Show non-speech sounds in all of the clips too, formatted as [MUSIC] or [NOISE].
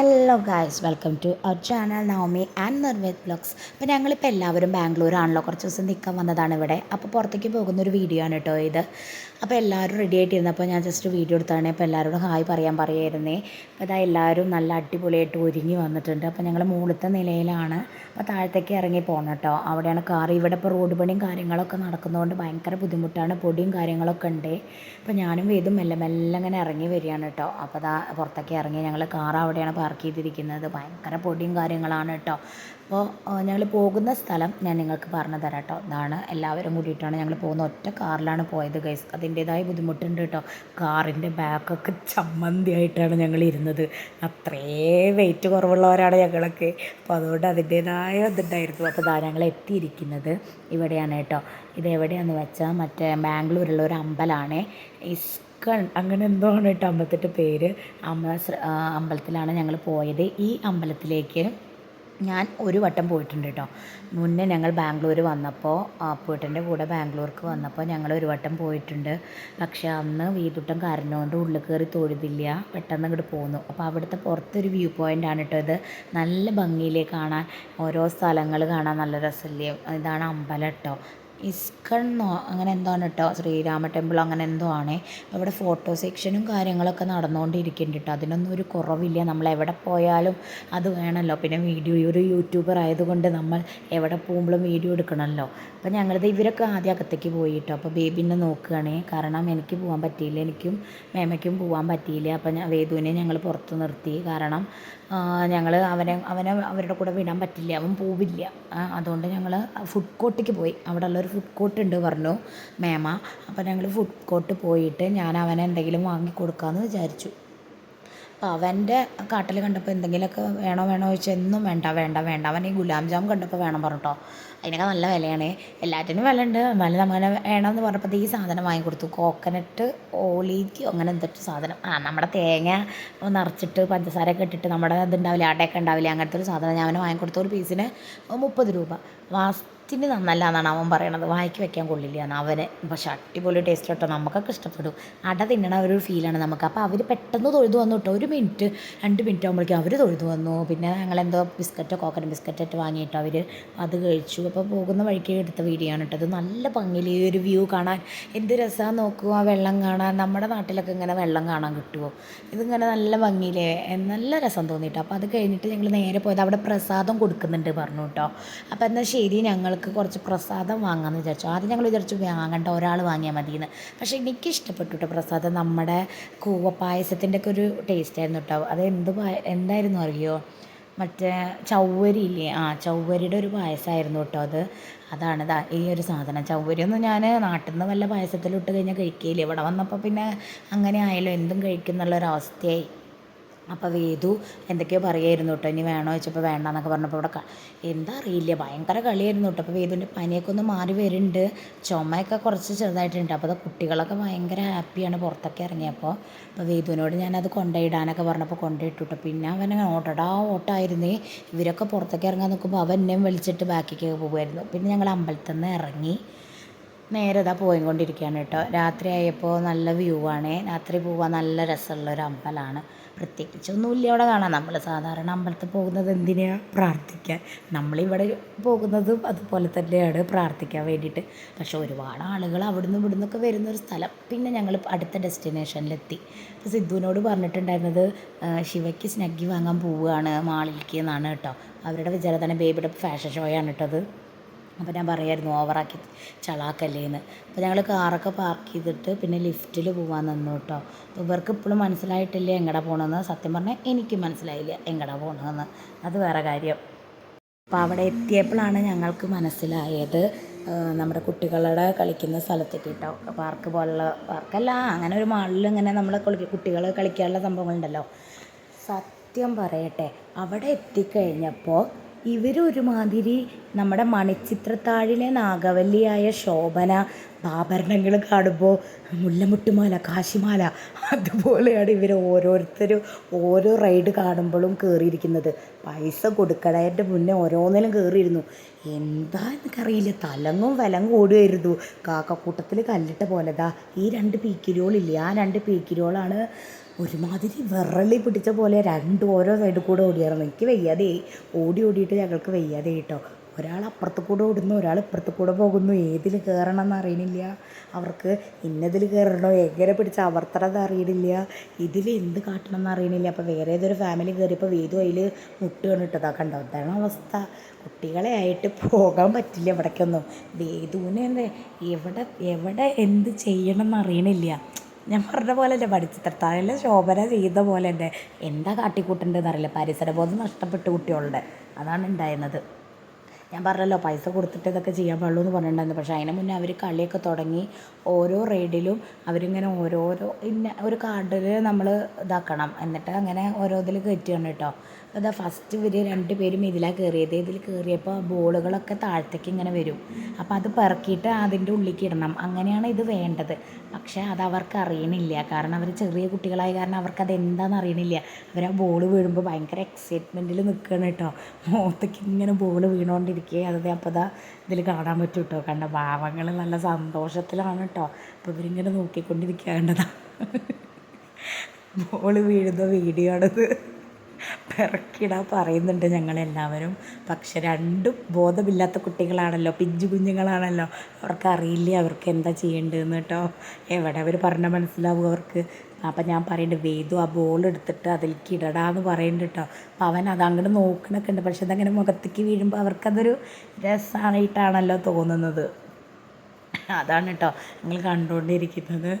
el hello guys welcome to our channel Navami and Nirved blogs അപ്പോൾ ഞങ്ങളിപ്പോൾ എല്ലാവരും ബാംഗ്ലൂരാണല്ലോ. കുറച്ച് ദിവസം നിൽക്കാൻ വന്നതാണ് ഇവിടെ. അപ്പോൾ പുറത്തേക്ക് പോകുന്ന ഒരു വീഡിയോ ആണ് കേട്ടോ ഇത്. അപ്പോൾ എല്ലാവരും റെഡി ആയിട്ടിരുന്നപ്പോൾ ഞാൻ ജസ്റ്റ് വീഡിയോ എടുത്താണ്. അപ്പോൾ എല്ലാവരോടും ഹായ് പറയാൻ പറയായിരുന്നേ. അപ്പോൾ ഇതാ എല്ലാവരും നല്ല അടിപൊളിയായിട്ട് ഒരുങ്ങി വന്നിട്ടുണ്ട്. അപ്പോൾ ഞങ്ങൾ മുകളിലത്തെ നിലയിലാണ്. അപ്പോൾ താഴത്തേക്ക് ഇറങ്ങി പോകണം കേട്ടോ. അവിടെയാണ് കാർ ഇവിടെ ഇപ്പോൾ റോഡ് പണിയും കാര്യങ്ങളൊക്കെ നടക്കുന്നതുകൊണ്ട് ഭയങ്കര ബുദ്ധിമുട്ടാണ്. പൊടിയും കാര്യങ്ങളൊക്കെ ഉണ്ട്. അപ്പോൾ ഞാനും വേദും മെല്ലെ മെല്ലെ അങ്ങനെ ഇറങ്ങി വരികയാണ് കേട്ടോ. അപ്പോൾ അതാ പുറത്തേക്ക് ഇറങ്ങി ഞങ്ങൾ കാർ അവിടെയാണ് പാർക്ക് ചെയ്തിരിക്കുന്നത്. ഭയങ്കര പൊടിയും കാര്യങ്ങളാണ് കേട്ടോ അപ്പോൾ ഞങ്ങൾ പോകുന്ന സ്ഥലം ഞാൻ നിങ്ങൾക്ക് പറഞ്ഞു തരാം കേട്ടോ ഇതാണ് എല്ലാവരും കൂടിയിട്ടാണ് ഞങ്ങൾ പോകുന്ന ഒറ്റ കാറിലാണ് പോയത് ഗൈസ്. അതിന്റേതായ ബുദ്ധിമുട്ടുണ്ട് കേട്ടോ കാറിന്റെ ബാക്കൊക്കെ ചമ്മന്തിയായിട്ടാണ് ഞങ്ങൾ ഇരുന്നത്. അത്രേ വെയിറ്റ് കുറവുള്ളവരാണ് ഞങ്ങളൊക്കെ. അപ്പോൾ അതുകൊണ്ട് അതിന്റേതായ ഇതുണ്ടായിരുന്നു. അപ്പോൾ ഇതാ ഞങ്ങൾ എത്തിയിരിക്കുന്നത് ഇവിടെയാണ് കേട്ടോ ഇത് എവിടെയാണെന്ന് വെച്ചാൽ മറ്റേ ബാംഗ്ലൂരിലുള്ള ഒരു അമ്പലമാണ് ഇസ്കൺ അങ്ങനെ എന്തോ ആണ് കേട്ടോ അമ്പലത്തിന്റെ പേര്? അമ്മ അമ്പലത്തിലാണ് ഞങ്ങൾ പോയത്. ഈ അമ്പലത്തിലേക്ക് ഞാൻ ഒരു വട്ടം പോയിട്ടുണ്ട് കേട്ടോ മുന്നേ ഞങ്ങൾ ബാംഗ്ലൂർ വന്നപ്പോൾ അപ്പൂട്ടന്റെ കൂടെ ബാംഗ്ലൂർക്ക് വന്നപ്പോൾ ഞങ്ങൾ ഒരു വട്ടം പോയിട്ടുണ്ട്. പക്ഷേ അന്ന് വീതുട്ടം കരഞ്ഞുകൊണ്ട് ഉള്ളിൽ കയറി തൊഴുതില്ല. പെട്ടെന്ന് ഇങ്ങോട്ട് പോന്നു. അപ്പോൾ അവിടുത്തെ പുറത്തൊരു വ്യൂ പോയിന്റ് ആണ് കേട്ടോ ഇത്. നല്ല ഭംഗിയിലേ കാണാൻ ഓരോ സ്ഥലങ്ങൾ കാണാൻ നല്ല രസമില്ലേ ഇതാണ് അമ്പലം കേട്ടോ ഇസ്കണ്ണോ അങ്ങനെ എന്തോ ആണ് കേട്ടോ ശ്രീരാമ ടെമ്പിൾ അങ്ങനെ എന്തോ ആണ്. അവിടെ ഫോട്ടോ സെക്ഷനും കാര്യങ്ങളൊക്കെ നടന്നുകൊണ്ടിരിക്കുന്നുണ്ട് കേട്ടോ അതിനൊന്നും ഒരു കുറവില്ല. നമ്മൾ എവിടെ പോയാലും അത് വേണമല്ലോ പിന്നെ വീഡിയോ ഒരു യൂട്യൂബർ ആയതുകൊണ്ട് നമ്മൾ എവിടെ പോകുമ്പോഴും വീഡിയോ എടുക്കണമല്ലോ അപ്പോൾ ഞങ്ങളിത് ഇവരൊക്കെ ആദ്യം അകത്തേക്ക് പോയി കേട്ടോ അപ്പോൾ ബേബിനെ നോക്കുകയാണേ. കാരണം എനിക്ക് പോകാൻ പറ്റിയില്ല. എനിക്കും മേമയ്ക്കും പോകാൻ പറ്റിയില്ല. അപ്പോൾ ഞാൻ വേദുവിനെ ഞങ്ങൾ പുറത്ത് നിർത്തി. കാരണം ഞങ്ങൾ അവനെ അവനെ അവരുടെ കൂടെ വിടാൻ പറ്റില്ല. അവൻ പോവില്ല. അതുകൊണ്ട് ഞങ്ങൾ ഫുഡ് കോർട്ടിക്ക് പോയി. അവിടെ ഉള്ളൊരു ഫുഡ് കോർട്ട് ഉണ്ട് പറഞ്ഞു മേമ അപ്പം ഞങ്ങൾ ഫുഡ് കോർട്ട് പോയിട്ട് ഞാൻ അവനെ എന്തെങ്കിലും വാങ്ങി കൊടുക്കാമെന്ന് വിചാരിച്ചു. അപ്പോൾ അവന്റെ കാട്ടിൽ കണ്ടപ്പോൾ എന്തെങ്കിലുമൊക്കെ വേണോ വേണോ ചോദിച്ചാൽ എന്നും വേണ്ട വേണ്ട വേണ്ട. അവൻ ഈ ഗുലാം ജാം കണ്ടപ്പോൾ വേണം പറഞ്ഞിട്ടോ. അതിനൊക്കെ നല്ല വിലയാണ്. എല്ലാറ്റിനും വില ഉണ്ട് എന്നാലും നമ്മൾ വേണമെന്ന് പറഞ്ഞപ്പോൾ ഈ സാധനം വാങ്ങി കൊടുത്തു. കോക്കനട്ട് ഓലീക്ക് അങ്ങനെ എന്തൊക്കെ സാധനം. ആ നമ്മുടെ തേങ്ങ നിറച്ചിട്ട് പഞ്ചസാരയൊക്കെ ഇട്ടിട്ട് നമ്മുടെ ഇതുണ്ടാവില്ല അടയൊക്കെ ഉണ്ടാവില്ല അങ്ങനത്തെ ഒരു സാധനം ഞാൻ അവന് വാങ്ങിക്കൊടുത്ത ഒരു പീസിന് മുപ്പത് രൂപ. വാസ് ടേസ്റ്റിന് നന്നല്ല എന്നാണ് അവൻ പറയണത്. വായിക്ക് വെക്കാൻ കൊള്ളില്ല എന്ന് അവന് പക്ഷെ അടിപൊളി ടേസ്റ്റ് കേട്ടോ നമുക്കൊക്കെ ഇഷ്ടപ്പെടും. അട തിന്നണ ഒരു ഫീലാണ് നമുക്ക്. അപ്പോൾ അവർ പെട്ടെന്ന് തൊഴുതു വന്നു കേട്ടോ ഒരു മിനിറ്റ് രണ്ട് മിനിറ്റ് ആകുമ്പോഴേക്കും അവർ തൊഴുതു വന്നു. പിന്നെ ഞങ്ങളെന്തോ ബിസ്ക്കറ്റോ കോക്കനറ്റ് ബിസ്ക്കറ്റോ വാങ്ങിയിട്ടോ അവർ അത് കഴിച്ചു. അപ്പോൾ പോകുന്ന വഴിക്ക് എടുത്ത വീഡിയോ ആണ് കേട്ടത് നല്ല ഭംഗിയിൽ ഈ ഒരു വ്യൂ കാണാൻ. എന്ത് രസമാണ് നോക്കുക ആ വെള്ളം കാണാൻ. നമ്മുടെ നാട്ടിലൊക്കെ ഇങ്ങനെ വെള്ളം കാണാൻ കിട്ടുമോ ഇതിങ്ങനെ നല്ല ഭംഗിയിലേ നല്ല രസം തോന്നിയിട്ടോ. അപ്പോൾ അത് കഴിഞ്ഞിട്ട് ഞങ്ങൾ നേരെ പോയത് അവിടെ പ്രസാദം കൊടുക്കുന്നുണ്ട് പറഞ്ഞു കേട്ടോ അപ്പോൾ എന്നാൽ ശരി ഞങ്ങൾ ഞങ്ങൾക്ക് കുറച്ച് പ്രസാദം വാങ്ങാമെന്ന് വിചാരിച്ചു. ആദ്യം ഞങ്ങൾ വിചാരിച്ചു വാങ്ങണ്ട ഒരാൾ വാങ്ങിയാൽ മതി എന്ന് പക്ഷേ എനിക്ക് ഇഷ്ടപ്പെട്ടു കേട്ടോ പ്രസാദം. നമ്മുടെ കൂവ പായസത്തിന്റെ ഒക്കെ ഒരു ടേസ്റ്റ് ആയിരുന്നു കേട്ടോ അത് എന്ത് എന്തായിരുന്നു അറിയോ? മറ്റേ ചൗവരി ഇല്ലേ? ആ ചൗവരിയുടെ ഒരു പായസമായിരുന്നു കേട്ടോ അത്. അതാണ് ഇതാ ഈ ഒരു സാധനം. ചൗവരിയൊന്നും ഞാൻ നാട്ടിൽ നിന്ന് വല്ല പായസത്തിലിട്ട് കഴിഞ്ഞാൽ കഴിക്കുകയില്ല ഇവിടെ വന്നപ്പോൾ പിന്നെ അങ്ങനെ ആയാലും എന്തും കഴിക്കുന്നുള്ളൊരവസ്ഥയായി അപ്പോൾ വേദു എന്തൊക്കെയോ പറയുമായിരുന്നു കേട്ടോ ഇനി വേണോ ചോദിച്ചപ്പോൾ വേണ്ടെന്നൊക്കെ പറഞ്ഞപ്പോൾ ഇവിടെ എന്താ അറിയില്ല. ഭയങ്കര കളിയായിരുന്നു കേട്ടോ അപ്പോൾ വേദുവിന്റെ പനിയൊക്കെ ഒന്ന് മാറി വരുന്നുണ്ട് ചുമയൊക്കെ കുറച്ച് ചെറുതായിട്ടുണ്ട്. അപ്പോൾ അത് കുട്ടികളൊക്കെ ഭയങ്കര ഹാപ്പിയാണ് പുറത്തൊക്കെ ഇറങ്ങിയപ്പോൾ അപ്പോൾ വേദുവിനോട് ഞാനത് കൊണ്ടുപോയിടാനൊക്കെ പറഞ്ഞപ്പോൾ കൊണ്ടുപോയിട്ടു കേട്ടോ പിന്നെ അവൻ ഓട്ടടാ ഓട്ടമായിരുന്നേ ഇവരൊക്കെ പുറത്തൊക്കെ ഇറങ്ങാൻ നോക്കുമ്പോൾ അവൻ എന്നെയും വിളിച്ചിട്ട് ബാക്കിക്കൊക്കെ പോകുമായിരുന്നു പിന്നെ ഞങ്ങൾ അമ്പലത്തിൽ നിന്ന് ഇറങ്ങി നേരെ ഇതാ പോയിക്കൊണ്ടിരിക്കുകയാണ് കേട്ടോ രാത്രി ആയപ്പോൾ നല്ല വ്യൂ ആണ്. രാത്രി പോവാൻ നല്ല രസമുള്ള ഒരു അമ്പലമാണ് പ്രത്യേകിച്ചൊന്നുമില്ല അവിടെ കാണാൻ. നമ്മൾ സാധാരണ അമ്പലത്തിൽ പോകുന്നത് എന്തിനാണ് പ്രാർത്ഥിക്കാൻ. നമ്മളിവിടെ പോകുന്നതും അതുപോലെ തന്നെയാണ് പ്രാർത്ഥിക്കാൻ വേണ്ടിയിട്ട്. പക്ഷെ ഒരുപാട് ആളുകൾ അവിടുന്ന് ഇവിടുന്നൊക്കെ വരുന്ന ഒരു സ്ഥലം. പിന്നെ ഞങ്ങൾ അടുത്ത ഡെസ്റ്റിനേഷനിലെത്തി. അപ്പോൾ സിദ്ധുവിനോട് പറഞ്ഞിട്ടുണ്ടായിരുന്നത് ശിവയ്ക്ക് സ്നഗ്ഗി വാങ്ങാൻ പോവുകയാണ് മാളിലേക്ക് എന്നാണ് കേട്ടോ. അവരുടെ വിചാരത്താണ് ബേബിയുടെ ഫാഷൻ ഷോയാണ് കേട്ടത് അപ്പോൾ ഞാൻ പറയായിരുന്നു ഓവറാക്കി ചളാക്കല്ലേന്ന്. അപ്പോൾ ഞങ്ങൾ കാറൊക്കെ പാർക്ക് ചെയ്തിട്ട് പിന്നെ ലിഫ്റ്റിൽ പോകാൻ നിന്നു കേട്ടോ. ഇവർക്ക് ഇപ്പോഴും മനസ്സിലായിട്ടില്ല എങ്ങടെ പോകണമെന്ന് സത്യം പറഞ്ഞാൽ എനിക്ക് മനസ്സിലായില്ല എങ്ങടെ പോകണമെന്ന് അത് വേറെ കാര്യം. അപ്പോൾ അവിടെ എത്തിയപ്പോഴാണ് ഞങ്ങൾക്ക് മനസ്സിലായത് നമ്മുടെ കുട്ടികളുടെ കളിക്കുന്ന സ്ഥലത്തേക്ക് കേട്ടോ. പാർക്ക് പോലുള്ള പാർക്കല്ല അങ്ങനെ ഒരു മാളിൽ ഇങ്ങനെ നമ്മൾ കുട്ടികൾ കളിക്കാനുള്ള സംഭവങ്ങളുണ്ടല്ലോ. സത്യം പറയട്ടെ അവിടെ എത്തിക്കഴിഞ്ഞപ്പോൾ ഇവരൊരുമാതിരി നമ്മുടെ മണിച്ചിത്രത്താഴിലെ നാഗവല്ലിയായ ശോഭന ആഭരണങ്ങൾ കാണുമ്പോൾ മുല്ലമുട്ടുമാല കാശിമാല അതുപോലെയാണ് ഇവർ ഓരോരുത്തരും ഓരോ റൈഡ് കാണുമ്പോഴും കയറിയിരിക്കുന്നത് പൈസ കൊടുക്കണതിന്റെ മുന്നേ ഓരോന്നിലും കയറിയിരുന്നു എന്താ എനിക്കറിയില്ല. തലങ്ങും വിലങ്ങും ഓടുമായിരുന്നു കാക്കക്കൂട്ടത്തിൽ കല്ലിട്ട പോലെതാ ഈ രണ്ട് പീക്കിരിയോളില്ലേ? ആ രണ്ട് പീക്കിരിയോളാണ് ഒരുമാതിരി വിറളി പിടിച്ച പോലെ രണ്ട് ഓരോ സൈഡിൽ കൂടെ ഓടിയായിരുന്നു. എനിക്ക് വയ്യാതെ ഓടി ഓടിയിട്ട് ഞങ്ങൾക്ക് വയ്യാതെ കേട്ടോ ഒരാൾ അപ്പുറത്ത് കൂടെ ഓടുന്നു ഒരാൾ ഇപ്പുറത്ത് കൂടെ പോകുന്നു. ഏതിൽ കയറണം എന്ന് അറിയണില്ല. അവർക്ക് ഇന്നതിൽ കയറണോ എങ്ങനെ പിടിച്ച് അവർത്തണത് അറിയണില്ല. ഇതിൽ എന്ത് കാട്ടണം എന്ന് അറിയണില്ല. അപ്പോൾ വേറെ ഏതൊരു ഫാമിലി കയറിയപ്പോൾ വേദു അതിൽ മുട്ടുകയാണ് ഇട്ടതാ കണ്ടോ? അതാണ് അവസ്ഥ. കുട്ടികളെ ആയിട്ട് പോകാൻ പറ്റില്ല ഇവിടേക്കൊന്നും. വേദുവിനെ എന്താ? എവിടെ എവിടെ എന്ത് ചെയ്യണം എന്ന് അറിയണില്ല. ഞാൻ പറഞ്ഞ പോലെ അല്ലേ പഠിച്ചിത്രത്താഴെല്ലാം ശോഭന ചെയ്ത പോലെ തന്നെ എന്താ കാട്ടിക്കൂട്ടേണ്ടതെന്ന് അറിയില്ല പരിസരബോധം നഷ്ടപ്പെട്ടു കുട്ടികളുടെ അതാണ് ഉണ്ടായിരുന്നത്. ഞാൻ പറഞ്ഞല്ലോ പൈസ കൊടുത്തിട്ട് ഇതൊക്കെ ചെയ്യാൻ പാടുള്ളൂ എന്ന് പറഞ്ഞിട്ടുണ്ടായിരുന്നു. പക്ഷേ അതിന് മുന്നേ അവർ കളിയൊക്കെ തുടങ്ങി ഓരോ റൈഡിലും അവരിങ്ങനെ ഓരോരോ ഇന്ന ഒരു കാർഡിൽ നമ്മൾ ഇതാക്കണം. എന്നിട്ട് അങ്ങനെ ഓരോ ഇതിൽ കയറ്റുകയാണ് കേട്ടോ. ഇതാ ഫസ്റ്റ് ഇവർ രണ്ട് പേരും ഇതിലാണ് കയറിയത് ഇതിൽ കയറിയപ്പോൾ ബോളുകളൊക്കെ താഴത്തേക്ക് ഇങ്ങനെ വരും. അപ്പോൾ അത് പെറുക്കിയിട്ട് അതിന്റെ ഉള്ളിലേക്ക് ഇടണം. അങ്ങനെയാണ് ഇത് വേണ്ടത്. പക്ഷേ അത് അവർക്ക് അറിയണില്ല. കാരണം അവർ ചെറിയ കുട്ടികളായ കാരണം അവർക്ക് അത് എന്താണെന്ന് അറിയണില്ല. അവർ ആ ബോൾ വീഴുമ്പോൾ ഭയങ്കര എക്സൈറ്റ്മെന്റിൽ നിൽക്കുകയാണ് കേട്ടോ. മുഖത്തേക്ക് ഇങ്ങനെ ബോൾ വീണുകൊണ്ടിരിക്കുക അത് അപ്പോൾ ഇതാ ഇതിൽ കാണാൻ പറ്റും കേട്ടോ. കണ്ട ഭാവങ്ങൾ നല്ല സന്തോഷത്തിലാണ് കേട്ടോ. അപ്പോൾ ഇവരിങ്ങനെ നോക്കിക്കൊണ്ടിരിക്കേണ്ടതാണ് ബോൾ വീഴുന്ന വീഡിയോ ആണിത്. പിറക്കിടാൻ പറയുന്നുണ്ട് ഞങ്ങളെല്ലാവരും. പക്ഷെ രണ്ടും ബോധമില്ലാത്ത കുട്ടികളാണല്ലോ പിഞ്ചു കുഞ്ഞുങ്ങളാണല്ലോ. അവർക്ക് അറിയില്ല അവർക്ക് എന്താ ചെയ്യേണ്ടതെന്ന് കേട്ടോ? എവിടെ അവർ പറഞ്ഞാൽ മനസ്സിലാവും അവർക്ക്. അപ്പം ഞാൻ പറയുന്നുണ്ട് വേദു ആ ബോൾ എടുത്തിട്ട് അതിലേക്ക് ഇടടാന്ന് പറയുന്നുണ്ട് കേട്ടോ. അപ്പം അവൻ അത് അങ്ങോട്ട് നോക്കണൊക്കെ ഉണ്ട്. പക്ഷെ അതങ്ങനെ മുഖത്തേക്ക് വീഴുമ്പോൾ അവർക്കതൊരു രസമായിട്ടാണല്ലോ തോന്നുന്നത്. അതാണ് കേട്ടോ നിങ്ങൾ കണ്ടുകൊണ്ടിരിക്കുന്നത്.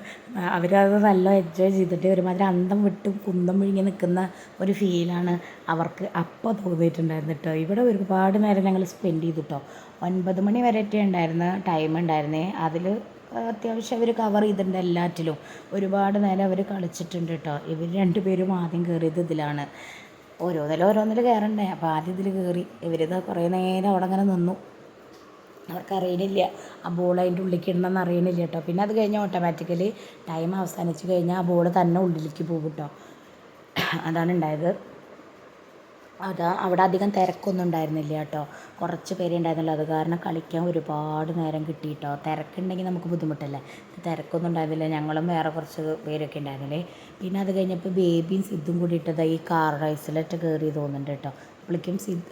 അവരത് നല്ല എൻജോയ് ചെയ്തിട്ട് ഒരുമാതിരി അന്തം വിട്ട് കുന്തം വിഴുങ്ങി നിൽക്കുന്ന ഒരു ഫീലാണ് അവർക്ക് അപ്പോൾ തോന്നിയിട്ടുണ്ടായിരുന്നു കേട്ടോ ഇവിടെ ഒരുപാട് നേരം ഞങ്ങൾ സ്പെൻഡ് ചെയ്തു കേട്ടോ ഒൻപത് മണി വരെ വരെയൊക്കെ ഉണ്ടായിരുന്ന ടൈം ഉണ്ടായിരുന്നേ. അതിൽ അത്യാവശ്യം അവർ കവർ ചെയ്തിട്ടുണ്ട് എല്ലാറ്റിലും. ഒരുപാട് നേരം അവർ കളിച്ചിട്ടുണ്ട് കേട്ടോ ഇവർ രണ്ടുപേരും ആദ്യം കയറിയത് ഇതിലാണ്. ഓരോന്നിലും ഓരോന്നിൽ കയറണ്ടേ അപ്പോൾ ആദ്യം ഇതിൽ കയറി ഇവരിത് കുറേ നേരം അവിടെ അങ്ങനെ നിന്നു. അവർക്ക് അറിയണില്ല ആ ബോൾ അതിന്റെ ഉള്ളിലേക്ക് ഇടണമെന്ന് അറിയണില്ല കേട്ടോ പിന്നെ അത് കഴിഞ്ഞാൽ ഓട്ടോമാറ്റിക്കലി ടൈം അവസാനിച്ച് കഴിഞ്ഞാൽ ആ ബോൾ തന്നെ ഉള്ളിലേക്ക് പോകും കേട്ടോ അതാണ് ഉണ്ടായത് അതാ അവിടെ അധികം തിരക്കൊന്നും ഉണ്ടായിരുന്നില്ല കേട്ടോ കുറച്ച് പേരേ ഉണ്ടായിരുന്നുള്ളൂ അത് കാരണം കളിക്കാൻ ഒരുപാട് നേരം കിട്ടി കേട്ടോ തിരക്കുണ്ടെങ്കിൽ നമുക്ക് ബുദ്ധിമുട്ടല്ലേ? തിരക്കൊന്നും ഉണ്ടായിരുന്നില്ല. ഞങ്ങളും വേറെ കുറച്ച് പേരൊക്കെ ഉണ്ടായിരുന്നില്ലേ പിന്നെ അത് കഴിഞ്ഞപ്പോൾ ബേബിയും സിദ്ധും കൂടിയിട്ടത് ഈ കാർ റൈസിലൊക്കെ കയറി തോന്നുന്നുണ്ട് കേട്ടോ അപ്പോഴേക്കും സിദ്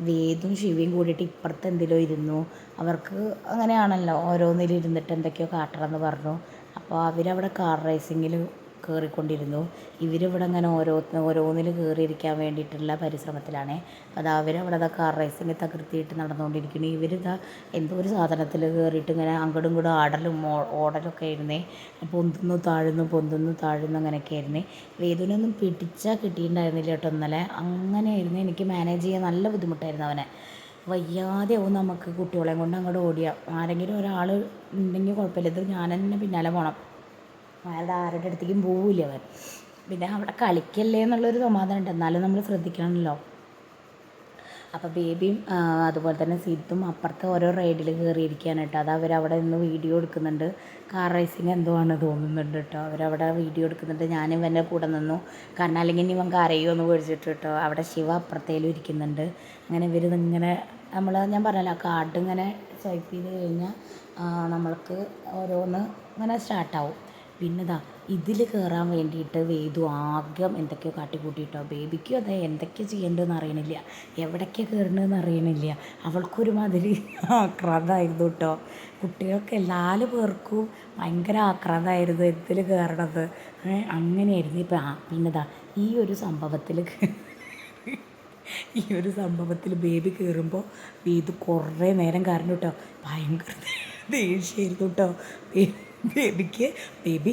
വേദും ശിവയും കൂടിയിട്ട് ഇപ്പുറത്ത് എന്തിലോ ഇരുന്നു. അവർക്ക് അങ്ങനെയാണല്ലോ ഓരോന്നിലിരുന്നിട്ട് എന്തൊക്കെയോ കാട്ടണമെന്ന് പറഞ്ഞു. അപ്പോൾ അവരവിടെ കാർ റേസിങ്ങിൽ കയറിക്കൊണ്ടിരുന്നു. ഇവരിവിടെ അങ്ങനെ ഓരോ ഓരോന്നിൽ കയറിയിരിക്കാൻ വേണ്ടിയിട്ടുള്ള പരിശ്രമത്തിലാണ്. അത് അവരവിടെ അതാ കാർ റേസിങ് തകർത്തിയിട്ട് നടന്നുകൊണ്ടിരിക്കുന്നു. ഇവരിതാ എന്തോ ഒരു സാധനത്തിൽ കയറിയിട്ട് ഇങ്ങനെ അങ്ങോട്ടും ഇങ്ങോട്ടും ആടലും ഓടലൊക്കെ ആയിരുന്നേ. പൊന്തുന്നു താഴുന്നു പൊന്തുന്നു താഴുന്നു അങ്ങനെയൊക്കെ ആയിരുന്നേ. വേദനയൊന്നും പിടിച്ചാൽ കിട്ടിയിട്ടുണ്ടായിരുന്നില്ല കേട്ടോ ഇന്നലെ. അങ്ങനെയായിരുന്നു. എനിക്ക് മാനേജ് ചെയ്യാൻ നല്ല ബുദ്ധിമുട്ടായിരുന്നു അവനെ. വയ്യാതെ ആവും നമുക്ക് കുട്ടികളെയും കൊണ്ട് അങ്ങോട്ട് ഓടിയാൽ ആരെങ്കിലും ഒരാൾ ഉണ്ടെങ്കിൽ കുഴപ്പമില്ല. ഇത് ഞാൻ തന്നെ പിന്നാലെ പോകണം അയാളുടെ ആരുടെ അടുത്തേക്കും പോവില്ല അവൻ. പിന്നെ അവിടെ കളിക്കല്ലേ എന്നുള്ളൊരു സമാധാനം ഉണ്ട് എന്നാലും നമ്മൾ ശ്രദ്ധിക്കണമല്ലോ. അപ്പോൾ ബേബിയും അതുപോലെ തന്നെ സിദ്ധും അപ്പുറത്തെ ഓരോ റൈഡിൽ കയറിയിരിക്കുകയാണ് കേട്ടോ. അത് അവരവിടെ നിന്ന് വീഡിയോ എടുക്കുന്നുണ്ട്. കാർ റേസിങ് എന്തോ ആണ് തോന്നുന്നുണ്ട് കേട്ടോ. അവരവിടെ വീഡിയോ എടുക്കുന്നുണ്ട്. ഞാനും ഇവന്റെ കൂടെ നിന്നു. കാരണം അല്ലെങ്കിൽ ഇവൻ കരയോ എന്ന് പേടിച്ചിട്ട് കേട്ടോ. അവിടെ ശിവ അപ്പുറത്തേലും ഇരിക്കുന്നുണ്ട്. അങ്ങനെ ഇവർ ഇങ്ങനെ നമ്മൾ ഞാൻ പറഞ്ഞല്ലോ കാർഡ് ഇങ്ങനെ സ്വൈപ്പ് ചെയ്ത് കഴിഞ്ഞാൽ നമ്മൾക്ക് ഓരോന്ന് ഇങ്ങനെ സ്റ്റാർട്ടാവും. പിന്നെ ദാ ഇതിൽ കയറാൻ വേണ്ടിയിട്ട് വേദു ആദ്യം എന്തൊക്കെയോ കാട്ടിക്കൂട്ടിയിട്ടോ ബേബിക്കും അതെ എന്തൊക്കെയാണ് ചെയ്യേണ്ടതെന്ന് അറിയണില്ല. എവിടേക്കാണ് കയറേണ്ടതെന്ന് അറിയണില്ല. അവൾക്കൊരു മാതിരി ആക്രാന്തമായിരുന്നു കേട്ടോ കുട്ടികൾക്ക് എല്ലാ പേർക്കും ഭയങ്കര ആക്രാന്തമായിരുന്നു ഇതിൽ കയറണത് അങ്ങനെയായിരുന്നു. ഇപ്പം പിന്നെതാ ഈ ഒരു സംഭവത്തിൽ ഈ ഒരു സംഭവത്തിൽ ബേബി കയറുമ്പോൾ വേദു കുറേ നേരം കാരണം കേട്ടോ ഭയങ്കര ദേഷ്യമായിരുന്നു കേട്ടോ ബേബിക്ക് ബേബി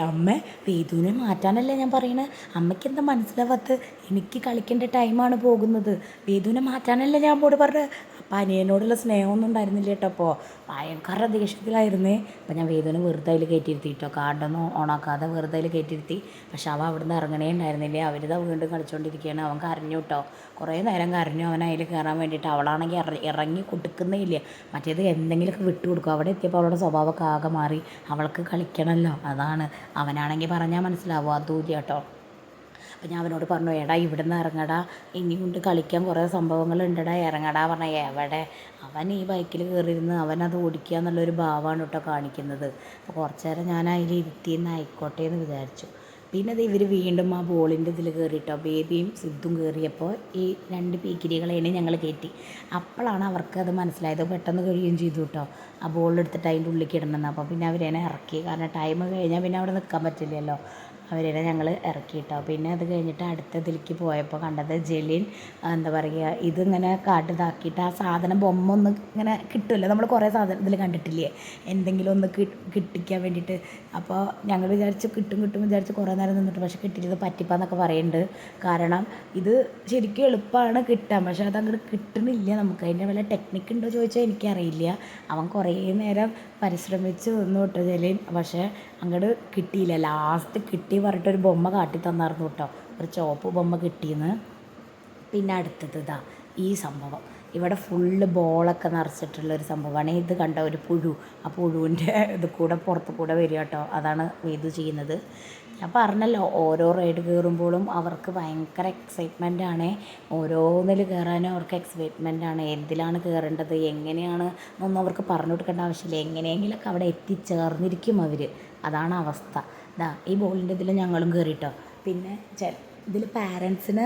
അമ്മ വേദുവിനെ മാറ്റാനല്ലേ ഞാൻ പറയണേ? അമ്മയ്ക്ക് എന്താ മനസ്സിലാവാത്ത എനിക്ക് കളിക്കേണ്ട ടൈമാണ് പോകുന്നത്. വേദുവിനെ മാറ്റാനല്ലേ ഞാൻ പോട് പറഞ്ഞത്? അപ്പം അനിയനോടുള്ള സ്നേഹമൊന്നും ഉണ്ടായിരുന്നില്ല കേട്ടോ അപ്പോൾ ഭയങ്കര ദേഷ്യത്തിലായിരുന്നേ. അപ്പം ഞാൻ വേദന വെറുതെ അതിൽ കയറ്റിയിരുത്തി കേട്ടോ. കാർഡൊന്നും ഓണാക്കാതെ വെറുതെ അതിൽ കയറ്റിയിരുത്തി. പക്ഷെ അവൻ അവിടെ നിന്ന് ഇറങ്ങണേ ഉണ്ടായിരുന്നില്ല. അവരിതാ വീണ്ടും കളിച്ചുകൊണ്ടിരിക്കുകയാണ് അവൻ കരഞ്ഞു കേട്ടോ. കുറേ നേരം കരഞ്ഞു അവൻ അതിൽ കയറാൻ വേണ്ടിയിട്ട്. അവളാണെങ്കിൽ ഇറങ്ങി കൊടുക്കുന്നേ ഇല്ല. മറ്റേത് എന്തെങ്കിലുമൊക്കെ വിട്ടു കൊടുക്കും. അവിടെ എത്തിയപ്പോൾ അവളുടെ സ്വഭാവമൊക്കെ ആകെ മാറി. അവൾക്ക് കളിക്കണമല്ലോ. അതാണ്. അവനാണെങ്കിൽ പറഞ്ഞാൽ മനസ്സിലാവും. അതുമില്ല കേട്ടോ. അപ്പം ഞാൻ അവനോട് പറഞ്ഞു എടാ ഇവിടുന്ന് ഇറങ്ങടാ. ഇനിയുണ്ട് കളിക്കാൻ കുറേ സംഭവങ്ങളുണ്ടടാ. ഇറങ്ങടാ. പറഞ്ഞാൽ എവിടെ? അവൻ ഈ ബൈക്കിൽ കയറിയിരുന്ന് അവനത് ഓടിക്കുക എന്നുള്ളൊരു ഭാവമാണ് കേട്ടോ കാണിക്കുന്നത്. അപ്പോൾ കുറച്ച് നേരം ഞാൻ അതിൽ ഇരുത്തിയെന്ന് ആയിക്കോട്ടെ എന്ന് വിചാരിച്ചു. പിന്നെ അത് ഇവർ വീണ്ടും ആ ബോളിന്റെ ഇതിൽ കയറിയിട്ടോ. ബേബിയും സിദ്ധും കയറിയപ്പോൾ ഈ രണ്ട് പീക്കിരികളെയാണ് ഞങ്ങൾ കയറ്റി. അപ്പോഴാണ് അവർക്ക് അത് മനസ്സിലായത്. പെട്ടെന്ന് കഴിയുകയും ചെയ്തു കേട്ടോ. ആ ബോളെടുത്തിട്ട് അതിന്റെ ഉള്ളിൽ കിടന്നെന്ന് അപ്പോൾ പിന്നെ അവരെന്നെ ഇറക്കി. കാരണം ടൈം കഴിഞ്ഞാൽ പിന്നെ അവിടെ നിൽക്കാൻ പറ്റില്ലല്ലോ. അവരെ ഞങ്ങൾ ഇറക്കിയിട്ടോ. പിന്നെ അത് കഴിഞ്ഞിട്ട് അടുത്ത ഇതിലേക്ക് പോയപ്പോൾ കണ്ടത് ജെലിൻ എന്താ പറയുക ഇതിങ്ങനെ കാട്ടിതാക്കിയിട്ട് ആ സാധനം ബൊമ്മ ഒന്ന് ഇങ്ങനെ കിട്ടുമല്ലോ നമ്മൾ കുറേ സാധനം ഇതിൽ കണ്ടിട്ടില്ലേ? എന്തെങ്കിലും ഒന്ന് കിട്ടിക്കാൻ വേണ്ടിയിട്ട്. അപ്പോൾ ഞങ്ങൾ വിചാരിച്ച് കിട്ടും കിട്ടും വിചാരിച്ച് കുറേ നേരം നിന്നിട്ട്. പക്ഷേ കിട്ടിയത് പറ്റിപ്പാന്നൊക്കെ പറയുന്നുണ്ട് കാരണം ഇത് ശരിക്കും എളുപ്പമാണ് കിട്ടാൻ. പക്ഷേ അത് അങ്ങനെ കിട്ടണില്ല നമുക്ക്. അതിന്റെ വല്ല ടെക്നിക്ക് ഉണ്ടോ ചോദിച്ചാൽ എനിക്കറിയില്ല. അവൻ കുറേ നേരം പരിശ്രമിച്ച് നിന്നു കേട്ടോ ജലീൻ. പക്ഷേ അങ്ങോട്ട് കിട്ടിയില്ല. ലാസ്റ്റ് കിട്ടി പറഞ്ഞിട്ടൊരു ബൊമ്മ കാട്ടി തന്നായിരുന്നു കേട്ടോ. ഒരു ചോപ്പ് ബൊമ്മ കിട്ടിയെന്ന് പിന്നെ അടുത്തത് ഇതാ ഈ സംഭവം. ഇവിടെ ഫുള്ള് ബോളൊക്കെ നിറച്ചിട്ടുള്ള ഒരു സംഭവമാണ്. ഇത് കണ്ട ഒരു പുഴു. ആ പുഴുവിന്റെ ഇത് കൂടെ പുറത്ത് കൂടെ വരിക കേട്ടോ. അതാണ് ഇത് ചെയ്യുന്നത്. ഞാൻ പറഞ്ഞല്ലോ ഓരോ റൈഡ് കയറുമ്പോഴും അവർക്ക് ഭയങ്കര എക്സൈറ്റ്മെന്റ് ആണ്. ഓരോന്നിൽ കയറാനും അവർക്ക് എക്സൈറ്റ്മെന്റ് ആണ്. എന്തിലാണ് കയറേണ്ടത്? എങ്ങനെയാണ് എന്നൊന്നും അവർക്ക് പറഞ്ഞു കൊടുക്കേണ്ട ആവശ്യമില്ല. എങ്ങനെയെങ്കിലൊക്കെ അവിടെ എത്തിച്ചേർന്നിരിക്കും അവർ അതാണ് അവസ്ഥ. ദാ ഈ ബോളിന്റെ ഇതിൽ ഞങ്ങളും കയറിട്ടോ പിന്നെ ചെ ഇതിൽ പാരൻസിന്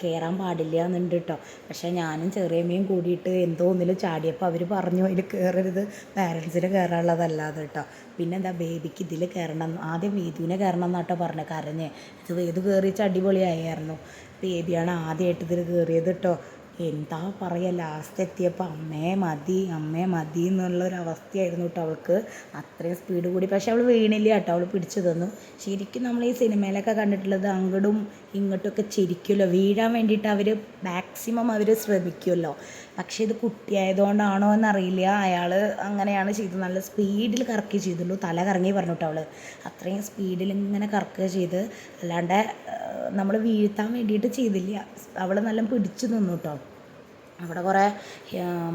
കയറാൻ പാടില്ല എന്നുണ്ട് കേട്ടോ പക്ഷേ ഞാനും ചെറിയമ്മയും കൂടിയിട്ട് എന്തോ ഒന്നിൽ ചാടിയപ്പോൾ അവർ പറഞ്ഞു അതിൽ കയറരുത് പാരൻസിന് കയറാനുള്ളതല്ലാതെ കേട്ടോ പിന്നെ എന്താ ബേബിക്ക് ഇതിൽ കയറണം ആദ്യം വേദുവിനെ കയറണം എന്നാട്ടോ പറഞ്ഞത് കരഞ്ഞ്. ഇത് വേദു കയറിച്ച് അടിപൊളിയായിരുന്നു ബേബിയാണ് ആദ്യമായിട്ട് ഇതിൽ കയറിയത് കേട്ടോ എന്താ പറയുക ലാസ്റ്റ് എത്തിയപ്പോൾ അമ്മേ മതി അമ്മേ മതി എന്നുള്ളൊരവസ്ഥയായിരുന്നു കേട്ടോ അവൾക്ക്. അത്രയും സ്പീഡ് കൂടി. പക്ഷെ അവൾ വീണില്ല കേട്ടോ അവൾ പിടിച്ചു തന്നു. ശരിക്കും നമ്മൾ ഈ സിനിമയിലൊക്കെ കണ്ടിട്ടുള്ളത് അങ്ങോട്ടും ഇങ്ങോട്ടുമൊക്കെ ചിരിക്കുമല്ലോ. വീഴാൻ വേണ്ടിയിട്ട് അവർ മാക്സിമം അവർ ശ്രമിക്കുമല്ലോ. പക്ഷേ ഇത് കുട്ടിയായതുകൊണ്ടാണോ എന്നറിയില്ല. അയാൾ അങ്ങനെയാണ് ചെയ്തത്. നല്ല സ്പീഡിൽ കറക്കി ചെയ്തുള്ളൂ തല കറങ്ങി പറഞ്ഞു കേട്ടോ അവൾ അത്രയും സ്പീഡിൽ ഇങ്ങനെ കറക്കുക ചെയ്ത്. അല്ലാണ്ട് നമ്മൾ വീഴ്ത്താൻ വേണ്ടിയിട്ട് ചെയ്തില്ല. അവൾ നല്ല പിടിച്ചു നിന്നു കേട്ടോ അവിടെ കുറേ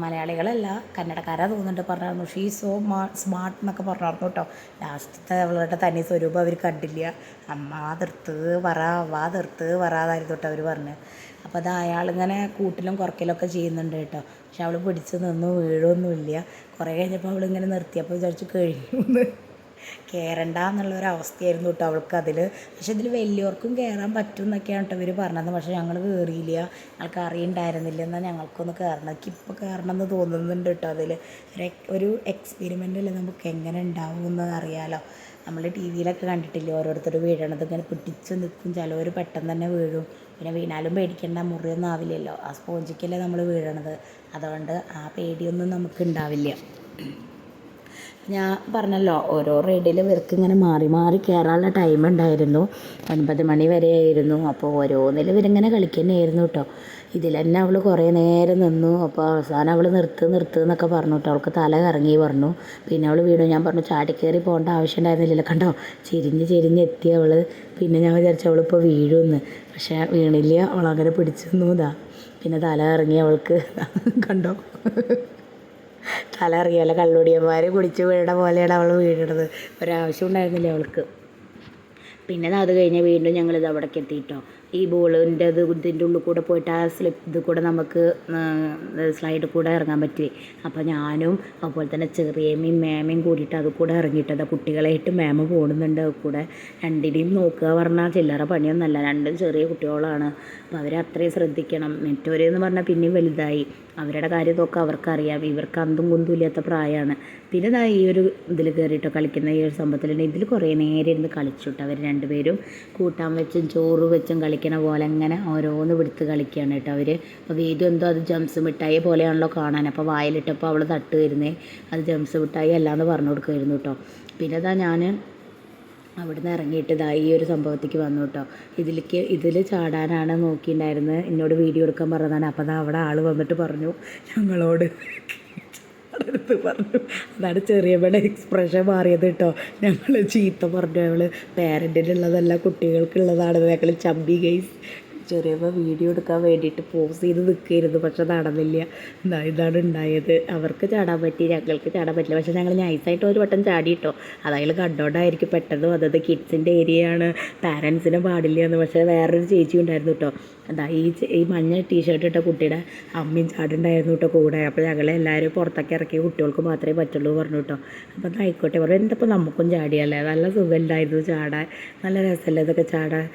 മലയാളികളല്ല കന്നഡക്കാരാ തോന്നുന്നുണ്ട് പറഞ്ഞായിരുന്നു. ഷീ സോ മാ സ്മാർട്ട് എന്നൊക്കെ പറഞ്ഞായിരുന്നു കേട്ടോ. ലാസ്റ്റത്തെ അവളുടെ തനി സ്വരൂപം അവർ കണ്ടില്ല. അമ്മ തീർത്ത് പറ വാ തീർത്ത് പറയാതായിരുന്നു കേട്ടോ അവർ പറഞ്ഞ്. അപ്പോൾ അത് അയാളിങ്ങനെ കൂട്ടിലും കുറക്കലൊക്കെ ചെയ്യുന്നുണ്ട് കേട്ടോ. പക്ഷെ അവൾ പിടിച്ച് നിന്ന് വീഴൊന്നുമില്ല. കുറേ കഴിഞ്ഞപ്പോൾ അവളിങ്ങനെ നിർത്തിയപ്പോൾ വിചാരിച്ചു കഴിഞ്ഞു കയറണ്ട എന്നുള്ളൊരവസ്ഥയായിരുന്നു കേട്ടോ അവൾക്ക് അതിൽ പക്ഷെ ഇതിൽ വലിയവർക്കും കയറാൻ പറ്റും എന്നൊക്കെയാണ് കേട്ടോ ഇവർ പറഞ്ഞത്. പക്ഷേ ഞങ്ങൾ കയറിയില്ല ഞങ്ങൾക്ക് അറിയണ്ടായിരുന്നില്ല. എന്നാൽ ഞങ്ങൾക്കൊന്ന് കയറണം ഇപ്പോൾ കയറണം എന്ന് തോന്നുന്നുണ്ട് കേട്ടോ അതിൽ ഒരു ഒരു എക്സ്പെരിമെന്റ് അല്ലേ നമുക്ക് എങ്ങനെ ഉണ്ടാവും എന്ന് അറിയാലോ. നമ്മൾ ടി വിയിലൊക്കെ കണ്ടിട്ടില്ലേ? ഓരോരുത്തർ വീഴണത് ഇങ്ങനെ പിടിച്ച് നിൽക്കും ചിലവർ പെട്ടെന്ന് തന്നെ വീഴും. പിന്നെ വീണാലും പേടിക്കേണ്ട. മുറിയൊന്നും ആവില്ലല്ലോ. ആ സ്പോഞ്ചിക്കല്ലേ നമ്മൾ വീഴണത്. അതുകൊണ്ട് ആ പേടിയൊന്നും നമുക്ക് ഉണ്ടാവില്ല ഞാൻ പറഞ്ഞല്ലോ ഓരോ റൈഡിൽ ഇവർക്ക് ഇങ്ങനെ മാറി മാറി കയറാനുള്ള ടൈം ഉണ്ടായിരുന്നു. ഒൻപത് മണി വരെ ആയിരുന്നു. അപ്പോൾ ഓരോന്നിൽ ഇവരിങ്ങനെ കളിക്കുന്നതായിരുന്നു കേട്ടോ ഇതിൽ തന്നെ അവൾ കുറേ നേരം നിന്നു. അപ്പോൾ അവസാനം അവൾ നിർത്ത് നിർത്ത് എന്നൊക്കെ പറഞ്ഞു കേട്ടോ അവൾക്ക് തല കറങ്ങി പറഞ്ഞു. പിന്നെ അവൾ വീണു ഞാൻ പറഞ്ഞു ചാടിക്കയറി പോകേണ്ട ആവശ്യം ഉണ്ടായിരുന്നില്ലല്ലോ കണ്ടോ? ചെരിഞ്ഞ് ചെരിഞ്ഞ് എത്തി അവൾ പിന്നെ ഞാൻ വിചാരിച്ചു അവളിപ്പോൾ വീഴുമെന്ന് പക്ഷേ വീണില്ല. അവളങ്ങനെ പിടിച്ചു ഇതാ പിന്നെ തല കറങ്ങി അവൾക്ക് കണ്ടോ? തല അറിയാലോ കള്ളുടിയന്മാർ കുടിച്ച് വീഴണ പോലെയാണ് അവൾ വീഴണത് ഒരാവശ്യം ഉണ്ടായിരുന്നില്ല അവൾക്ക്. പിന്നെ അത് കഴിഞ്ഞ് വീണ്ടും ഞങ്ങളിത് അവിടേക്ക് എത്തിയിട്ടോ. ഈ ബോളിന്റെ ഇത് ഇതിന്റെ ഉള്ളിൽ കൂടെ പോയിട്ട് ആ സ്ലിപ്പ് ഇത് കൂടെ നമുക്ക് സ്ലൈഡിൽ കൂടെ ഇറങ്ങാൻ പറ്റുമേ അപ്പോൾ ഞാനും അതുപോലെ തന്നെ ചെറിയമ്മയും മാമയും കൂടിയിട്ട് അത് കൂടെ ഇറങ്ങിയിട്ടത് കുട്ടികളായിട്ട് മാമ പോകുന്നുണ്ട് അത് കൂടെ രണ്ടിനെയും നോക്കുക പറഞ്ഞാൽ ചില്ലറ പണിയൊന്നുമല്ല രണ്ടും ചെറിയ കുട്ടികളാണ്. അപ്പോൾ അവരെ അത്രയും ശ്രദ്ധിക്കണം. മറ്റവരെന്ന് പറഞ്ഞാൽ പിന്നെയും വലുതായി. അവരുടെ കാര്യമൊക്കെ അവർക്കറിയാം. ഇവർക്ക് അന്തും കുന്തും ഇല്ലാത്ത പ്രായമാണ് പിന്നെ ഇതാ ഈ ഒരു ഇതിൽ കയറിയിട്ടോ കളിക്കുന്ന ഈ ഒരു സംഭവത്തിലുണ്ട് ഇതിൽ കുറേ നേരം ഇരുന്ന് കളിച്ചിട്ട്. അവർ രണ്ടുപേരും കൂട്ടാൻ വെച്ചും ചോറ് വെച്ചും കളിക്കണ പോലെ അങ്ങനെ ഓരോന്ന് പിടുത്ത് കളിക്കുകയാണ് കേട്ടോ അവർ അപ്പോൾ വീണ്ടും എന്തോ അത് ജംസ് മിഠായി പോലെയാണല്ലോ കാണാൻ. അപ്പോൾ വായിലിട്ടപ്പോൾ അവൾ തട്ട് വരുന്നേ അത് ജംസ് മിഠായി അല്ലാന്ന് പറഞ്ഞു കൊടുക്കുമായിരുന്നു കേട്ടോ. പിന്നെ ഇതാ ഞാൻ അവിടുന്ന് ഇറങ്ങിയിട്ട് ഇതാ ഈ ഒരു സംഭവത്തേക്ക് വന്നു കേട്ടോ. ഇതിലേക്ക് ഇതിൽ ചാടാനാണ് നോക്കിയിട്ടുണ്ടായിരുന്നത് എന്നോട് വീഡിയോ എടുക്കാൻ പറഞ്ഞതാണ്. അപ്പോൾ അതാ അവിടെ ആൾ വന്നിട്ട് പറഞ്ഞു ഞങ്ങളോട്. അടുത്ത് പറഞ്ഞു. അതാണ് ചെറിയമ്മയുടെ എക്സ്പ്രഷൻ മാറിയത് കേട്ടോ. ഞങ്ങൾ ചീത്ത പറഞ്ഞു. ഞങ്ങൾ പേരന്റിനുള്ളതല്ല കുട്ടികൾക്കുള്ളതാണ്. ഞങ്ങൾ ചമ്പി ഗൈസ് ചെറിയപ്പോൾ വീഡിയോ എടുക്കാൻ വേണ്ടിയിട്ട് പോസ് ചെയ്ത് നിൽക്കുകയായിരുന്നു. പക്ഷെ നടന്നില്ല. എന്താ ഇതാണ് ഉണ്ടായത്. അവർക്ക് ചാടാൻ പറ്റി. ഞങ്ങൾക്ക് ചാടാൻ പറ്റില്ല. പക്ഷെ ഞങ്ങൾ നൈസായിട്ട് ഒരു വട്ടം ചാടിയിട്ടോ അതായത് കണ്ടോണ്ടായിരിക്കും പെട്ടെന്ന് വന്നത്. കിഡ്സിന്റെ ഏരിയയാണ് പാരൻസിനെ പാടില്ല എന്ന് പക്ഷേ വേറൊരു ചേച്ചി ഉണ്ടായിരുന്നു കേട്ടോ എന്താ ഈ ഈ മഞ്ഞ ടീഷർട്ട് ഇട്ട കുട്ടിയുടെ അമ്മയും ചാടുണ്ടായിരുന്നു കേട്ടോ കൂടെ. അപ്പോൾ ഞങ്ങൾ എല്ലാവരും പുറത്തൊക്കെ ഇറക്കി കുട്ടികൾക്ക് മാത്രമേ പറ്റുള്ളൂ പറഞ്ഞു കേട്ടോ അപ്പോൾ ആയിക്കോട്ടെ. പറഞ്ഞു എന്തപ്പോൾ നമുക്കും ചാടിയല്ലേ നല്ല സുഖമുണ്ടായിരുന്നു ചാടാൻ. നല്ല രസമല്ലേ ഇതൊക്കെ ചാടാൻ?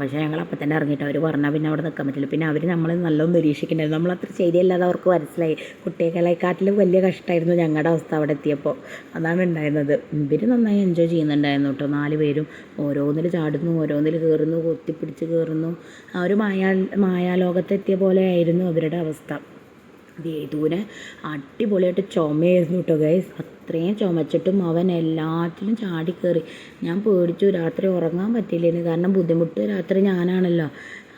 പക്ഷേ ഞങ്ങൾ അപ്പം തന്നെ ഇറങ്ങിയിട്ട് അവർ പറഞ്ഞാൽ പിന്നെ അവിടെ നിൽക്കാൻ പറ്റില്ല. പിന്നെ അവർ നമ്മൾ നല്ലോണം നിരീക്ഷിക്കുന്നുണ്ടായിരുന്നു. നമ്മളത്ര ശരിയല്ലാതെ അവർക്ക് മനസ്സിലായി. കുട്ടികളെക്കാട്ടിലും വലിയ കഷ്ടമായിരുന്നു ഞങ്ങളുടെ അവസ്ഥ അവിടെ എത്തിയപ്പോൾ അതാണ് ഉണ്ടായിരുന്നത്. ഇവർ നന്നായി എൻജോയ് ചെയ്യുന്നുണ്ടായിരുന്നു കേട്ടോ നാല് പേരും ഓരോന്നിൽ ചാടുന്നു ഓരോന്നിൽ കയറുന്നു കൊത്തിപ്പിടിച്ച് കയറുന്നു ആ ഒരു മായാ മായാലോകത്തെത്തിയ പോലെ ആയിരുന്നു അവരുടെ അവസ്ഥ. വേദുവിന് അടിപൊളിയായിട്ട് ചുമയായിരുന്നു കേട്ടോ ഗൈസ് അത്രയും ചുമച്ചിട്ടും അവൻ എല്ലാത്തിലും ചാടി കയറി ഞാൻ പേടിച്ചു. രാത്രി ഉറങ്ങാൻ പറ്റില്ലേന്ന് കാരണം ബുദ്ധിമുട്ട് രാത്രി ഞാനാണല്ലോ.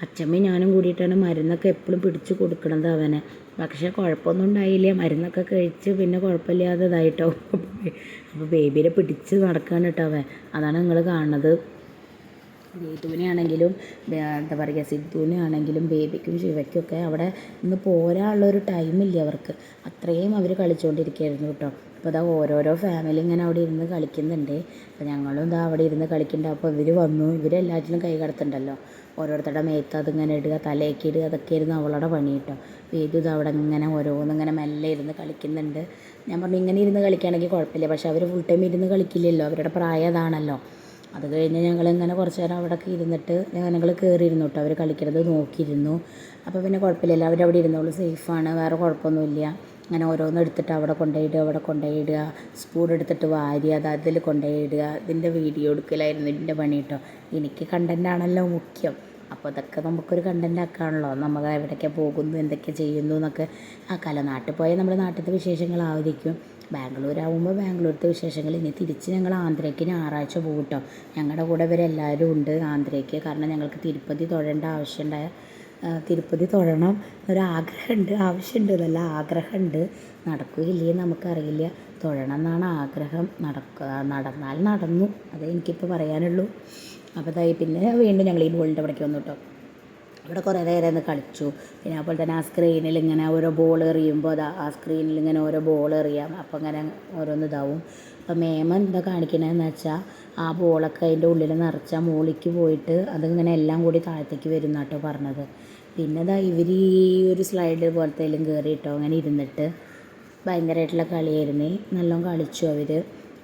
അച്ഛമ്മയും ഞാനും കൂടിയിട്ടാണ് മരുന്നൊക്കെ എപ്പോഴും പിടിച്ചു കൊടുക്കണത് അവനെ. പക്ഷേ കുഴപ്പമൊന്നും ഉണ്ടായില്ല. മരുന്നൊക്കെ കഴിച്ച് പിന്നെ കുഴപ്പമില്ലാതെ ഇതായിട്ടോ അപ്പോൾ ബേബിയെ പിടിച്ച് നടക്കുകയാണ് കേട്ടോ അവൻ. അതാണ് നിങ്ങൾ കാണുന്നത്. വേദുവിനാണെങ്കിലും എന്താ പറയുക സിദ്ധുവിനാണെങ്കിലും ബേബിക്കും ശിവയ്ക്കൊക്കെ അവിടെ ഇന്ന് പോരാനുള്ളൊരു ടൈമില്ല അവർക്ക്. അത്രയും അവർ കളിച്ചുകൊണ്ടിരിക്കുകയായിരുന്നു കേട്ടോ. അപ്പോൾ ഇതാ ഓരോരോ ഫാമിലി ഇങ്ങനെ അവിടെ ഇരുന്ന് കളിക്കുന്നുണ്ട്. അപ്പോൾ ഞങ്ങളും ഇതാ അവിടെ ഇരുന്ന് കളിക്കുന്നുണ്ട്. അപ്പോൾ ഇവർ വന്നു. ഇവരെല്ലാറ്റിലും കൈ കടത്തുണ്ടല്ലോ. ഓരോരുത്തരുടെ മേത്ത് അതിങ്ങനെ ഇടുക തലയൊക്കെ ഇടുക. അതൊക്കെ ഇരുന്ന് അവളുടെ പണി കിട്ടും. അപ്പോൾ ഇത് അവിടെ ഇങ്ങനെ ഓരോന്നിങ്ങനെ മെല്ലെ ഇരുന്ന് കളിക്കുന്നുണ്ട്. ഞാൻ പറഞ്ഞു ഇങ്ങനെ ഇരുന്ന് കളിക്കുകയാണെങ്കിൽ കുഴപ്പമില്ല. പക്ഷേ അവർ ഫുൾ ടൈം ഇരുന്ന് കളിക്കില്ലല്ലോ. അവരുടെ പ്രായം അതാണല്ലോ. അത് കഴിഞ്ഞ് ഞങ്ങളിങ്ങനെ കുറച്ച് നേരം അവിടെയൊക്കെ ഇരുന്നിട്ട് ഞങ്ങൾ കയറിയിരുന്നു കേട്ടോ. അവർ കളിക്കുന്നത് നോക്കിയിരുന്നു. അപ്പോൾ പിന്നെ കുഴപ്പമില്ലല്ലോ അവരവിടെ ഇരുന്നോളൂ. സേഫാണ് വേറെ കുഴപ്പമൊന്നുമില്ല. അങ്ങനെ ഓരോന്ന് എടുത്തിട്ട് അവിടെ കൊണ്ടുപോയിടുക അവിടെ കൊണ്ടുപോയിടുക. സ്പൂൺ എടുത്തിട്ട് വാരി അത് അതിൽ കൊണ്ടുപോയിടുക. ഇതിന്റെ വീഡിയോ എടുക്കലായിരുന്നു ഇതിന്റെ പണി കേട്ടോ. എനിക്ക് കണ്ടന്റ് ആണല്ലോ മുഖ്യം. അപ്പോൾ അതൊക്കെ നമുക്കൊരു കണ്ടന്റ് ആക്കാണല്ലോ. നമ്മൾ എവിടെയൊക്കെ പോകുന്നു എന്തൊക്കെ ചെയ്യുന്നു എന്നൊക്കെ. ആക്കാമല്ലോ നാട്ടിൽ പോയാൽ നമ്മുടെ നാട്ടിലത്തെ വിശേഷങ്ങളായിരിക്കും. ബാംഗ്ലൂരാകുമ്പോൾ ബാംഗ്ലൂരത്തെ വിശേഷങ്ങൾ. ഇനി തിരിച്ച് ഞങ്ങൾ ആന്ധ്രയ്ക്ക് ഞായറാഴ്ച പോകും കേട്ടോ. ഞങ്ങളുടെ കൂടെ ഇവരെല്ലാവരും ഉണ്ട് ആന്ധ്രയ്ക്ക്. കാരണം ഞങ്ങൾക്ക് തിരുപ്പതി തൊഴേണ്ട ആവശ്യമുണ്ടായ തിരുപ്പതി തൊഴണം. ഒരാഗ്രഹമുണ്ട് ആവശ്യമുണ്ട് എന്നല്ല ആഗ്രഹമുണ്ട് നടക്കുകയില്ലേ നമുക്കറിയില്ല. തൊഴണം എന്നാണ് ആഗ്രഹം. നടക്കുക നടന്നാൽ നടന്നു. അതേ എനിക്കിപ്പോൾ പറയാനുള്ളൂ. അപ്പോൾ ഇതായി പിന്നെ വീണ്ടും ഞങ്ങൾ ഈ ബോളിന്റെ അവിടേക്ക് വന്നു കേട്ടോ അവിടെ കുറേ നേരം ഒന്ന് കളിച്ചു. പിന്നെ അതുപോലെ തന്നെ ആ സ്ക്രീനിൽ ഇങ്ങനെ ഓരോ ബോൾ എറിയുമ്പോൾ അത് ആ സ്ക്രീനിൽ ഇങ്ങനെ ഓരോ ബോൾ എറിയാം. അപ്പോൾ അങ്ങനെ ഓരോന്ന് ഇതാവും. അപ്പോൾ മേമൻ എന്താ കാണിക്കണതെന്ന് വെച്ചാൽ ആ ബോളൊക്കെ അതിന്റെ ഉള്ളിൽ നിറച്ചാൽ മുകളിലേക്ക് പോയിട്ട് അതിങ്ങനെ എല്ലാം കൂടി താഴത്തേക്ക് വരുന്നാട്ടോ പറഞ്ഞത്. പിന്നെ ഇവർ ഈ ഒരു സ്ലൈഡ് പോലത്തേലും കയറി കേട്ടോ അങ്ങനെ ഇരുന്നിട്ട് ഭയങ്കരമായിട്ടുള്ള കളിയായിരുന്നേ. നല്ലോണം കളിച്ചു അവർ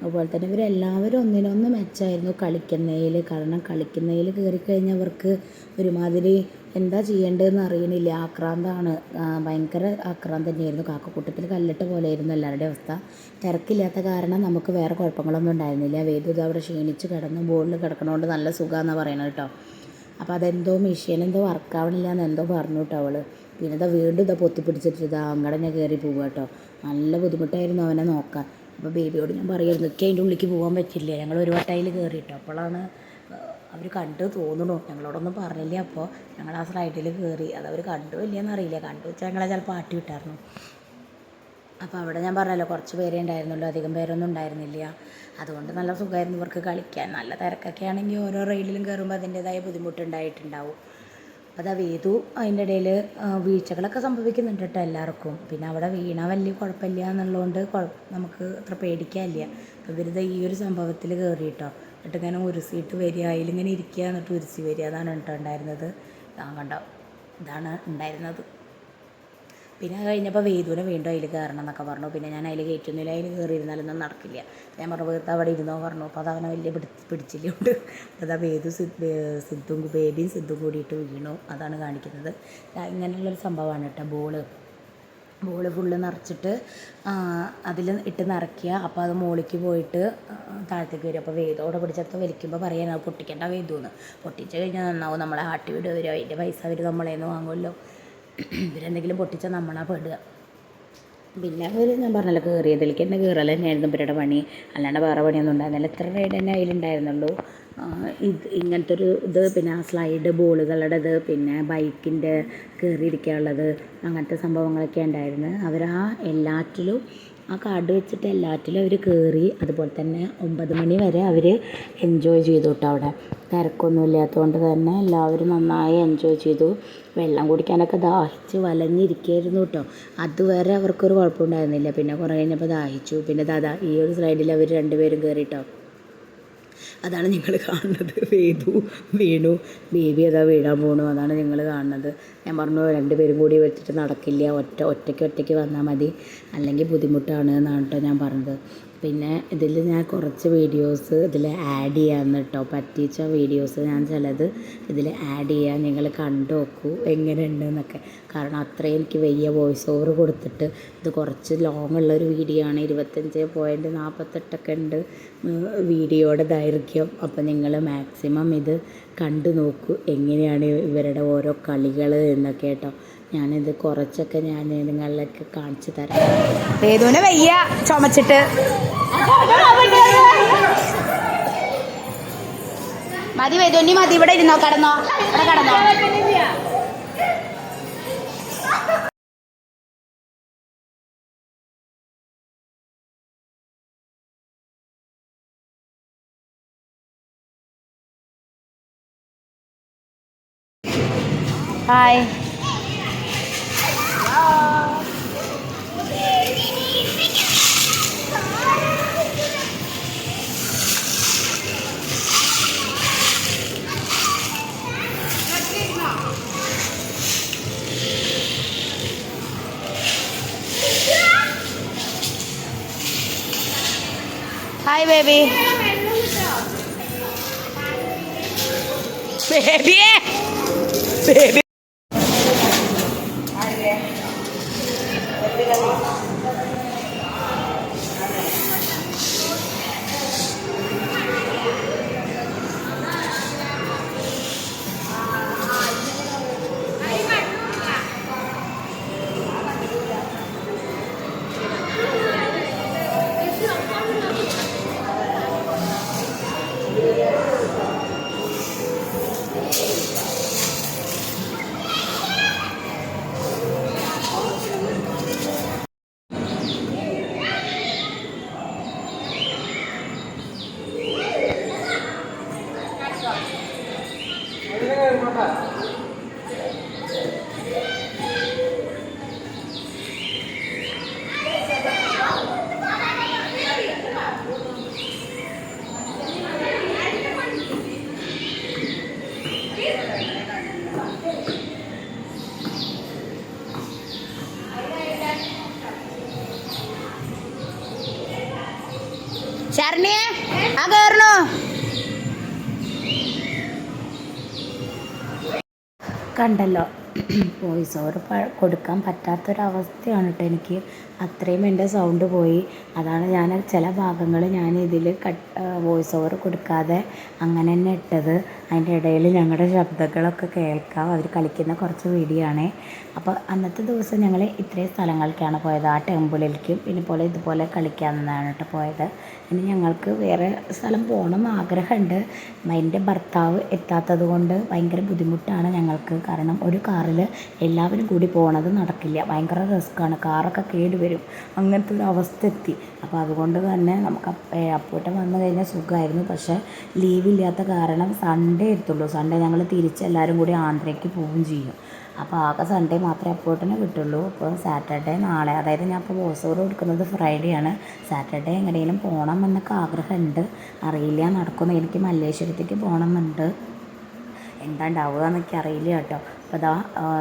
അതുപോലെ തന്നെ ഇവരെല്ലാവരും ഒന്നിനൊന്ന് മെച്ചമായിരുന്നു കളിക്കുന്നതിൽ കാരണം കളിക്കുന്നതിൽ കയറിക്കഴിഞ്ഞാൽ അവർക്ക് ഒരുമാതിരി എന്താ ചെയ്യേണ്ടതെന്ന് അറിയണില്ല. ആക്രാന്താണ്. ഭയങ്കര ആക്രാന്തം തന്നെയായിരുന്നു. കാക്കക്കൂട്ടത്തിൽ കല്ലിട്ട പോലെയായിരുന്നു എല്ലാവരുടെയും അവസ്ഥ. തിരക്കില്ലാത്ത കാരണം നമുക്ക് വേറെ കുഴപ്പങ്ങളൊന്നും ഉണ്ടായിരുന്നില്ല. വേദു അവിടെ ക്ഷീണിച്ച് കിടന്ന് ബോളിൽ കിടക്കണോണ്ട് നല്ല സുഖമാണെന്നാണ് പറയണത് കേട്ടോ. അപ്പോൾ അതെന്തോ മെഷീൻ എന്തോ വർക്കാവണില്ല എന്ന് എന്തോ പറഞ്ഞു കേട്ടോ അവൾ. പിന്നെ ഇതാ വീണ്ടും ഇതാ പൊത്തി പിടിച്ചിട്ട് ഇതാ അങ്ങടനെ കയറി പോവുക കേട്ടോ നല്ല ബുദ്ധിമുട്ടായിരുന്നു അവനെ നോക്കാൻ. അപ്പോൾ ബേബിയോട് ഞാൻ പറയുമായിരുന്നു എനിക്ക് അതിന്റെ ഉള്ളിലേക്ക് പോകാൻ പറ്റില്ല? ഞങ്ങൾ ഒരു വട്ടയിൽ കയറി കേട്ടോ അപ്പോഴാണ് അവർ കണ്ടു തോന്നുന്നു ഞങ്ങളോടൊന്നും പറഞ്ഞില്ല. അപ്പോൾ ഞങ്ങൾ ആ സ്ലൈഡിൽ കയറി അത് അവർ കണ്ടു ഇല്ലയെന്ന് അറിയില്ല കണ്ടു വെച്ചാൽ ഞങ്ങളെ ചിലപ്പോൾ ആട്ടി വിട്ടായിരുന്നു. അപ്പോൾ അവിടെ ഞാൻ പറഞ്ഞല്ലോ കുറച്ച് പേരേ ഉണ്ടായിരുന്നുള്ളൂ. അധികം പേരൊന്നും ഉണ്ടായിരുന്നില്ല. അതുകൊണ്ട് നല്ല സുഖമായിരുന്നു ഇവർക്ക് കളിക്കാൻ. നല്ല തിരക്കൊക്കെ ആണെങ്കിൽ ഓരോ റെയിലിലും കയറുമ്പോൾ അതിന്റേതായ ബുദ്ധിമുട്ടുണ്ടായിട്ടുണ്ടാവും. അപ്പോൾ അതാ വീതു അതിന്റെ ഇടയിൽ വീഴ്ചകളൊക്കെ സംഭവിക്കുന്നുണ്ട് കേട്ടോ എല്ലാവർക്കും. പിന്നെ അവിടെ വീണ വലിയ കുഴപ്പമില്ല എന്നുള്ളതുകൊണ്ട് നമുക്ക് അത്ര പേടിക്കാനില്ല. ഇവരിത് ഈ ഒരു സംഭവത്തിൽ കയറി കേട്ടോ. എന്നിട്ട് ഇങ്ങനെ ഉരുസിയിട്ട് വരിക അതിലിങ്ങനെ ഇരിക്കുക എന്നിട്ട് ഉരുസി വരിക. അതാണ് കേട്ടോ ഉണ്ടായിരുന്നത്. ഞാൻ കണ്ടോ? ഇതാണ് ഉണ്ടായിരുന്നത്. പിന്നെ അത് കഴിഞ്ഞപ്പോൾ വേദുവിനെ വീണ്ടും അതിൽ കയറണം എന്നൊക്കെ പറഞ്ഞു. പിന്നെ ഞാൻ അതിൽ കയറ്റുന്നില്ല. അതിൽ കയറിയിരുന്നാലൊന്നും നടക്കില്ല. ഞാൻ പറഞ്ഞു വെറുതെ അവിടെ ഇരുന്നോ? പറഞ്ഞു. അപ്പോൾ അതവനെ വലിയ പിടി പിടിച്ചില്ലുണ്ട്. അതാ വേദു സിദ്ധ് ബേബിയും സിദ്ധും കൂടിയിട്ട് വീണു. അതാണ് കാണിക്കുന്നത്. ഇങ്ങനെയുള്ളൊരു സംഭവമാണ് കേട്ടോ ബോൾ. ബോൾ ഫുള്ള് നിറച്ചിട്ട് അതിൽ ഇട്ട് നിറയ്ക്കുക. അപ്പോൾ അത് മുകളിലേക്ക് പോയിട്ട് താഴത്തേക്ക് വരും അപ്പോൾ വേദോടെ പിടിച്ചെടുത്ത് വലിക്കുമ്പോൾ പറയാൻ അത് പൊട്ടിക്കേണ്ട വേദു എന്ന് പൊട്ടിച്ച് കഴിഞ്ഞാൽ നന്നാവും. നമ്മളെ ആട്ടി വിടുക വരും. അതിന്റെ പൈസ അവർ നമ്മളേന്ന് വാങ്ങുമല്ലോ. ഇവരെന്തെങ്കിലും പൊട്ടിച്ചാൽ നമ്മളാ പെടുക. പിന്നെ അവർ ഞാൻ പറഞ്ഞല്ലോ കയറിയതിലേക്ക് തന്നെ കയറൽ തന്നെയായിരുന്നു ഇവരുടെ പണി. അല്ലാണ്ട് വേറെ പണിയൊന്നും ഉണ്ടായിരുന്നില്ല. ഇത്ര റൈഡ് തന്നെ അതിലുണ്ടായിരുന്നുള്ളൂ ഇത് ഇങ്ങനത്തെ ഒരു ഇത് പിന്നെ ആ സ്ലൈഡ് ബോളുകളുടെ ഇത് പിന്നെ ബൈക്കിന്റെ കയറിയിരിക്കാനുള്ളത് അങ്ങനത്തെ സംഭവങ്ങളൊക്കെ ഉണ്ടായിരുന്നു. അവർ ആ എല്ലാറ്റിലും ആ കാർഡ് വെച്ചിട്ട് എല്ലാറ്റിലും അവർ കയറി അതുപോലെ തന്നെ ഒമ്പത് മണി വരെ അവർ എൻജോയ് ചെയ്തു കേട്ടോ അവിടെ. തിരക്കൊന്നും ഇല്ലാത്തതുകൊണ്ട് തന്നെ എല്ലാവരും നന്നായി എൻജോയ് ചെയ്തു. വെള്ളം കുടിക്കാനൊക്കെ ദാഹിച്ച് വലഞ്ഞിരിക്കുകയായിരുന്നു കേട്ടോ. അതുവരെ അവർക്കൊരു കുഴപ്പമുണ്ടായിരുന്നില്ല. പിന്നെ കുറേ കഴിഞ്ഞപ്പോൾ ദാഹിച്ചു. പിന്നെ ദാദാ ഈ ഒരു സൈഡിൽ അവർ രണ്ടുപേരും കയറിട്ടോ അതാണ് നിങ്ങൾ കാണുന്നത്. വേദു വീണു. ബേബി അതാ വീഴാൻ പോണു. അതാണ് നിങ്ങൾ കാണുന്നത്. ഞാൻ പറഞ്ഞു രണ്ടുപേരും കൂടി വെച്ചിട്ട് നടക്കില്ല. ഒറ്റ ഒറ്റയ്ക്ക് ഒറ്റയ്ക്ക് വന്നാൽ മതി. അല്ലെങ്കിൽ ബുദ്ധിമുട്ടാണ് എന്നാണ് കേട്ടോ ഞാൻ പറഞ്ഞത്. പിന്നെ ഇതിൽ ഞാൻ കുറച്ച് വീഡിയോസ് ഇതിൽ ആഡ് ചെയ്യാമെന്ന് കേട്ടോ പറ്റിച്ച വീഡിയോസ് ഞാൻ ചിലത് ഇതിൽ ആഡ് ചെയ്യാൻ നിങ്ങൾ കണ്ടു നോക്കൂ എങ്ങനെയുണ്ട് എന്നൊക്കെ കാരണം അത്രയും എനിക്ക് വലിയ വോയിസ് ഓവർ കൊടുത്തിട്ട് ഇത് കുറച്ച് ലോങ് ഉള്ളൊരു വീഡിയോ ആണ്. ഇരുപത്തഞ്ച് പോയിന്റ് നാൽപ്പത്തെട്ടൊക്കെ ഉണ്ട് വീഡിയോയുടെ ദൈർഘ്യം. അപ്പോൾ നിങ്ങൾ മാക്സിമം ഇത് കണ്ടു നോക്കൂ എങ്ങനെയാണ് ഇവരുടെ ഓരോ കളികൾ എന്നൊക്കെ കേട്ടോ ഞാനിത് കുറച്ചൊക്കെ ഞാൻ നിങ്ങളിലൊക്കെ കാണിച്ചു തരാം. വേദുവിന് വയ്യ ചുമച്ചിട്ട്. മതി വേദുവിനി മതി ഇവിടെ ഇരുന്നോ കടന്നോ ഇവിടെ കടന്നോ. ഹായ് ഹായ് ബേബി ബേബിയേ ബേബി കണ്ടല്ലോ. [CLEARS THROAT] വോയിസ് ഓവർ കൊടുക്കാൻ പറ്റാത്തൊരവസ്ഥയാണ് കേട്ടോ എനിക്ക് അത്രയും എന്റെ സൗണ്ട് പോയി. അതാണ് ഞാൻ ചില ഭാഗങ്ങൾ ഞാൻ ഇതിൽ കട്ട് വോയിസ് ഓവർ കൊടുക്കാതെ അങ്ങനെ തന്നെ ഇട്ടത്. അതിന്റെ ഇടയിൽ ഞങ്ങളുടെ ശബ്ദങ്ങളൊക്കെ കേൾക്കാം. അവർ കളിക്കുന്ന കുറച്ച് വീഡിയോ ആണേ. അപ്പോൾ അന്നത്തെ ദിവസം ഞങ്ങൾ ഇത്രയും സ്ഥലങ്ങളിലേക്കാണ് പോയത്. ആ ടെമ്പിളിലേക്കും പിന്നെ പോലെ ഇതുപോലെ കളിക്കാമെന്നാണ് കേട്ടോ പോയത്. ഇനി ഞങ്ങൾക്ക് വേറെ സ്ഥലം പോകണം ആഗ്രഹമുണ്ട്. എന്റെ ഭർത്താവ് എത്താത്തത് കൊണ്ട് ഭയങ്കര ബുദ്ധിമുട്ടാണ് ഞങ്ങൾക്ക്. കാരണം ഒരു കാറിൽ എല്ലാവരും കൂടി പോകണത് നടക്കില്ല. ഭയങ്കര റിസ്ക്കാണ് കാറൊക്കെ കേട് വരും. അങ്ങനത്തെ ഒരു അവസ്ഥ എത്തി അപ്പോൾ അതുകൊണ്ട് തന്നെ നമുക്ക് അപ്പൂട്ടൻ വന്നു കഴിഞ്ഞാൽ സുഖമായിരുന്നു. പക്ഷേ ലീവില്ലാത്ത കാരണം സൺഡേ എത്തുള്ളൂ. സൺഡേ ഞങ്ങൾ തിരിച്ച് എല്ലാവരും കൂടി ആന്ധ്രയ്ക്ക് പോവുകയും ചെയ്യും. അപ്പോൾ ആകെ സൺഡേ മാത്രമേ അപ്പോട്ടനെ കിട്ടുള്ളൂ. അപ്പോൾ സാറ്റർഡേ നാളെ അതായത് ഞാൻ ഇപ്പോൾ ഓവർ കൊടുക്കുന്നത് ഫ്രൈഡേ ആണ്. സാറ്റർഡേ എങ്ങനെയെങ്കിലും പോകണം എന്നൊക്കെ ആഗ്രഹമുണ്ട്. അറിയില്ല നടക്കുന്നു എനിക്ക് മല്ലേശ്വരത്തേക്ക് പോകണം എന്നുണ്ട് എന്താ ഉണ്ടാവുക എന്നൊക്കെ അറിയില്ല കേട്ടോ. അപ്പോൾ അതാ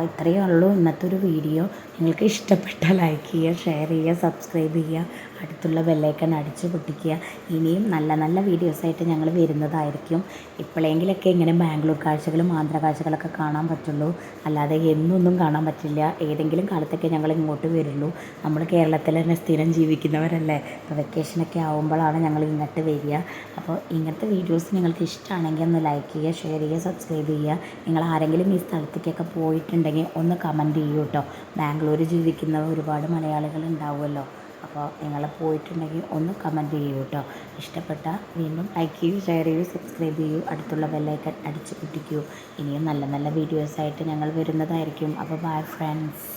ഇത്രയേ ഉള്ളൂ ഇന്നത്തെ ഒരു വീഡിയോ. നിങ്ങൾക്ക് ഇഷ്ടപ്പെട്ടാൽ ലൈക്ക് ചെയ്യുക ഷെയർ ചെയ്യുക സബ്സ്ക്രൈബ് ചെയ്യുക. അടുത്തുള്ള ബെല്ലൈക്കൺ അടിച്ചു പൊട്ടിക്കുക. ഇനിയും നല്ല നല്ല വീഡിയോസായിട്ട് ഞങ്ങൾ വരുന്നതായിരിക്കും. ഇപ്പോഴെങ്കിലൊക്കെ ഇങ്ങനെ ബാംഗ്ലൂർ കാഴ്ചകളും ആന്ധ്ര കാഴ്ചകളൊക്കെ കാണാൻ പറ്റുള്ളൂ. അല്ലാതെ എന്നൊന്നും കാണാൻ പറ്റില്ല. ഏതെങ്കിലും കാലത്തൊക്കെ ഞങ്ങൾ ഇങ്ങോട്ട് വരുള്ളൂ. നമ്മൾ കേരളത്തിൽ തന്നെ സ്ഥിരം ജീവിക്കുന്നവരല്ലേ. അപ്പോൾ വെക്കേഷനൊക്കെ ആകുമ്പോഴാണ് ഞങ്ങൾ ഇങ്ങോട്ട് വരിക. അപ്പോൾ ഇങ്ങനത്തെ വീഡിയോസ് നിങ്ങൾക്ക് ഇഷ്ടമാണെങ്കിൽ ഒന്ന് ലൈക്ക് ചെയ്യുക ഷെയർ ചെയ്യുക സബ്സ്ക്രൈബ് ചെയ്യുക. നിങ്ങൾ ആരെങ്കിലും ഈ സ്ഥലത്തേക്കൊക്കെ പോയിട്ടുണ്ടെങ്കിൽ ഒന്ന് കമന്റ് ചെയ്യൂ കേട്ടോ. ബാംഗ്ലൂർ ജീവിക്കുന്ന ഒരുപാട് മലയാളികൾ ഉണ്ടാവുമല്ലോ. അപ്പോൾ നിങ്ങൾ പോയിട്ടുണ്ടെങ്കിൽ ഒന്ന് കമന്റ് ചെയ്യൂ കേട്ടോ. ഇഷ്ടപ്പെട്ട വീണ്ടും ലൈക്ക് ചെയ്യൂ ഷെയർ ചെയ്യൂ സബ്സ്ക്രൈബ് ചെയ്യൂ അടുത്തുള്ള ബെല്ലൈക്കൺ അടിച്ച് പൊട്ടിക്കൂ. ഇനിയും നല്ല നല്ല വീഡിയോസ് ആയിട്ട് ഞങ്ങൾ വരുന്നതായിരിക്കും. അപ്പോൾ ബൈ ഫ്രണ്ട്സ്